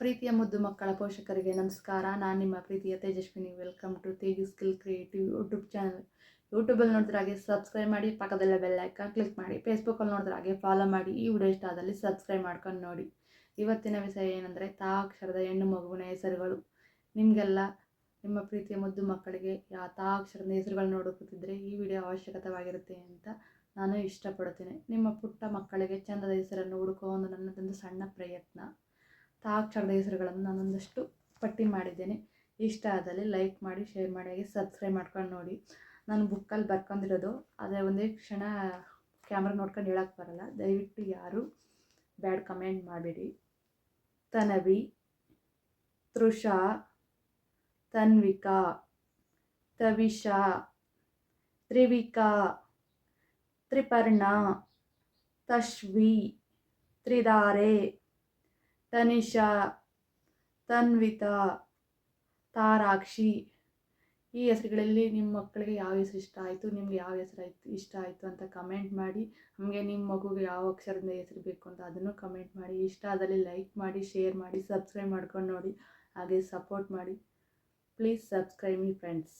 ಪ್ರೀತಿಯ ಮುದ್ದು ಮಕ್ಕಳ ಪೋಷಕರಿಗೆ ನಮಸ್ಕಾರ. ನಾನು ನಿಮ್ಮ ಪ್ರೀತಿಯ Tejaswini. Welcome to Teju skill creative YouTube channel ಯೂಟ್ಯೂಬಲ್ಲಿ ನೋಡಿದ್ರಾಗೆ ಸಬ್ಸ್ಕ್ರೈಬ್ ಮಾಡಿ, ಪಕ್ಕದಲ್ಲೇ ಬೆಲ್ ಐಕಾನ್ ಕ್ಲಿಕ್ ಮಾಡಿ ಫೇಸ್ಬುಕ್ಕಲ್ಲಿ ನೋಡಿದ್ರಾಗೆ ಫಾಲೋ ಮಾಡಿ, ಈ ವಿಡಿಯೋ ಇಷ್ಟ ಆದಲ್ಲಿ ಸಬ್ಸ್ಕ್ರೈಬ್ ಮಾಡ್ಕೊಂಡು ನೋಡಿ. ಇವತ್ತಿನ ವಿಷಯ ಏನಂದರೆ ತಾ ಅಕ್ಷರದ ಹೆಣ್ಣು ಮಗುವಿನ ಹೆಸರುಗಳು. ನಿಮಗೆಲ್ಲ ನಿಮ್ಮ ಪ್ರೀತಿಯ ಮುದ್ದು ಮಕ್ಕಳಿಗೆ ಯಾ ತಾ ಅಕ್ಷರದ ಹೆಸರುಗಳು ನೋಡುತ್ತಿದ್ದರೆ ಈ ವಿಡಿಯೋ ಅವಶ್ಯಕತವಾಗಿರುತ್ತೆ ಅಂತ ನಾನು ಇಷ್ಟಪಡುತ್ತೇನೆ ನಿಮ್ಮ ಪುಟ್ಟ ಮಕ್ಕಳಿಗೆ ಚಂದದ ಹೆಸರನ್ನು ಹುಡುಕೋ ಒಂದು ನನ್ನದೊಂದು ಸಣ್ಣ ಪ್ರಯತ್ನ. ತಾ ಅಕ್ಷರದ ಹೆಸರುಗಳನ್ನು ನಾನೊಂದಷ್ಟು ಪಟ್ಟಿ ಮಾಡಿದ್ದೇನೆ. ಇಷ್ಟ ಆದಲ್ಲಿ ಲೈಕ್ ಮಾಡಿ ಶೇರ್ ಮಾಡಿ, ಹಾಗೆ ಸಬ್ಸ್ಕ್ರೈಬ್ ಮಾಡ್ಕೊಂಡು ನೋಡಿ. ನಾನು ಬುಕ್ಕಲ್ಲಿ ಬರ್ಕೊಂಡಿರೋದು. ಆದರೆ ಒಂದೇ ಕ್ಷಣ ಕ್ಯಾಮ್ರಾ ನೋಡ್ಕೊಂಡು ಹೇಳಕ್ಕೆ ಬರಲ್ಲ. ದಯವಿಟ್ಟು ಯಾರು ಬ್ಯಾಡ್ ಕಮೆಂಟ್ ಮಾಡಬೇಡಿ. ತನವಿ, ತೃಷಾ, ತನ್ವಿಕಾ, ತವಿಷಾ, ತ್ರಿವಿಕಾ, ತ್ರಿಪರ್ಣ, ತಶ್ವಿ, ತ್ರಿಧಾರೆ ತನಿಷಾ, ತನ್ವಿತಾ, ತಾರಾಕ್ಷಿ. ಈ ಹೆಸರುಗಳಲ್ಲಿ ನಿಮ್ಮ ಮಕ್ಕಳಿಗೆ ಯಾವ ಹೆಸರು ಇಷ್ಟ ಆಯಿತು, ನಿಮ್ಗೆ ಯಾವ ಹೆಸರು ಆಯಿತು, ಇಷ್ಟ ಆಯಿತು ಅಂತ ಕಮೆಂಟ್ ಮಾಡಿ. ನಮಗೆ ನಿಮ್ಮ ಮಗುಗೆ ಯಾವ ಅಕ್ಷರದಿಂದ ಹೆಸರು ಬೇಕು ಅಂತ ಅದನ್ನು ಕಮೆಂಟ್ ಮಾಡಿ. ಇಷ್ಟ ಆದಲ್ಲಿ ಲೈಕ್ ಮಾಡಿ ಶೇರ್ ಮಾಡಿ ಸಬ್ಸ್ಕ್ರೈಬ್ ಮಾಡ್ಕೊಂಡು ನೋಡಿ. ಹಾಗೆ ಸಪೋರ್ಟ್ ಮಾಡಿ. Please subscribe me friends